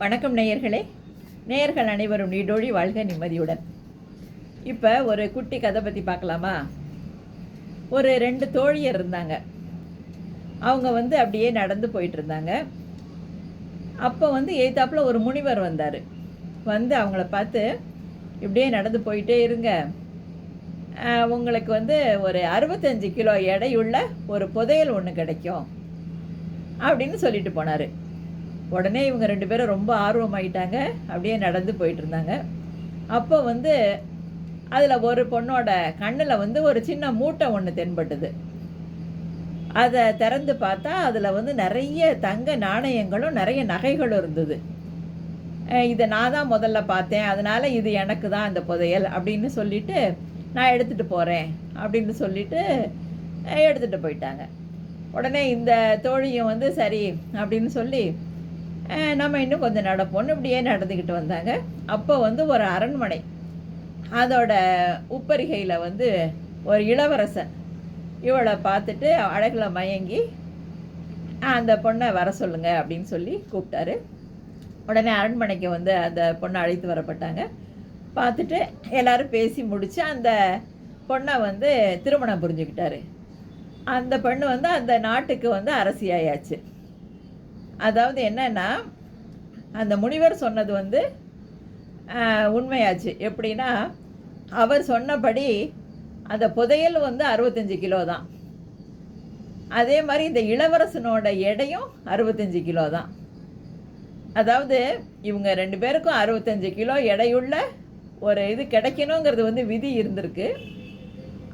வணக்கம் நேயர்களே. நேயர்கள் அனைவரும் நீடோழி வாழ்க நிம்மதியுடன். இப்போ ஒரு குட்டி கதை பற்றி பார்க்கலாமா? ஒரு ரெண்டு தோழியர் இருந்தாங்க. அவங்க வந்து அப்படியே நடந்து போயிட்டு இருந்தாங்க. அப்போ வந்து எய்தாப்பில் ஒரு முனிவர் வந்தார். வந்து அவங்கள பார்த்து இப்படியே நடந்து போயிட்டே இருங்க. உங்களுக்கு வந்து ஒரு அறுபத்தஞ்சு கிலோ எடையுள்ள ஒரு புதையல் ஒன்று கிடைக்கும். அப்படின்னு சொல்லிட்டு போனார். உடனே இவங்க ரெண்டு பேரும் ரொம்ப ஆர்வமாயிட்டாங்க. அப்படியே நடந்து போயிட்டு இருந்தாங்க அப்போ வந்து அதில் ஒரு பொண்ணோட கண்ணில் வந்து ஒரு சின்ன மூட்டை ஒன்று தென்பட்டுது. அதை திறந்து பார்த்தா அதில் வந்து நிறைய தங்க நாணயங்களும் நிறைய நகைகளும் இருந்தது. இதை நான் தான் முதல்ல பார்த்தேன். அதனால இது எனக்கு தான் அந்த புதையல் அப்படின்னு சொல்லிட்டு நான் எடுத்துகிட்டு போகிறேன் அப்படின்னு சொல்லிட்டு எடுத்துகிட்டு போயிட்டாங்க. உடனே இந்த தோழியும் வந்து சரி அப்படின்னு சொல்லி நம்ம இன்னும் கொஞ்சம் நடப்போம்னு இப்படியே நடந்துக்கிட்டு வந்தாங்க. அப்போ வந்து ஒரு அரண்மனை. அதோட உப்பரிகையில் வந்து ஒரு இளவரசன். இவளை பார்த்துட்டு அழகில் மயங்கி அந்த பொண்ணை வர சொல்லுங்க அப்படின்னு சொல்லி கூப்பிட்டாரு. உடனே அரண்மனைக்கு வந்து அந்த பொண்ணை அழைத்து வரப்பட்டாங்க. பார்த்துட்டு எல்லாரும் பேசி முடிச்சு அந்த பொண்ணை வந்து திருமணம் புரிஞ்சுக்கிட்டாரு. அந்த பெண்ணு வந்து அந்த நாட்டுக்கு வந்து அரசியாயாச்சு. அதாவது என்னன்னா அந்த முனிவர் சொன்னது வந்து உண்மையாச்சு. எப்படின்னா அவர் சொன்னபடி அந்த புதையல் வந்து அறுபத்தஞ்சு கிலோ தான். அதே மாதிரி இந்த இளவரசனோட எடையும் அறுபத்தஞ்சு கிலோ தான். அதாவது இவங்க ரெண்டு பேருக்கும் அறுபத்தஞ்சு கிலோ எடையுள்ள ஒரு இது கிடைக்கணுங்கிறது வந்து விதி இருந்திருக்கு.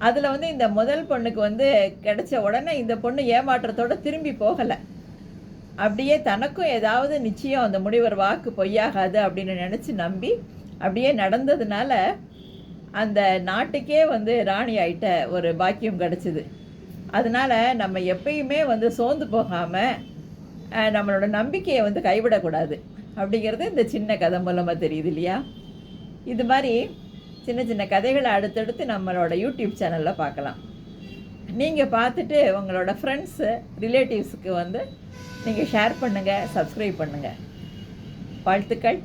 அதில் வந்து இந்த முதல் பொண்ணுக்கு வந்து கிடைச்ச உடனே இந்த பொண்ணு ஏமாற்றத்தோட திரும்பி போகலை. அப்படியே தனக்கும் ஏதாவது நிச்சயம் அந்த முனிவர் வாக்கு பொய்யாகாது அப்படின்னு நினச்சி நம்பி அப்படியே நடந்ததுனால அந்த நாட்டுக்கே வந்து ராணி ஆயிட்ட ஒரு பாக்கியம் கிடச்சிது. அதனால நம்ம எப்பயுமே வந்து சோர்ந்து போகாமல் நம்மளோட நம்பிக்கையை வந்து கைவிடக்கூடாது அப்படிங்கிறது இந்த சின்ன கதை மூலமாக தெரியுது இல்லையா? இது மாதிரி சின்ன சின்ன கதைகளை அடுத்தடுத்து நம்மளோட யூடியூப் சேனலில் பார்க்கலாம். நீங்கள் பார்த்துட்டு உங்களோட ஃப்ரெண்ட்ஸு ரிலேட்டிவ்ஸுக்கு வந்து நீங்கள் ஷேர் பண்ணுங்கள் சப்ஸ்கிரைப் பண்ணுங்கள் வாழ்த்துக்கள்.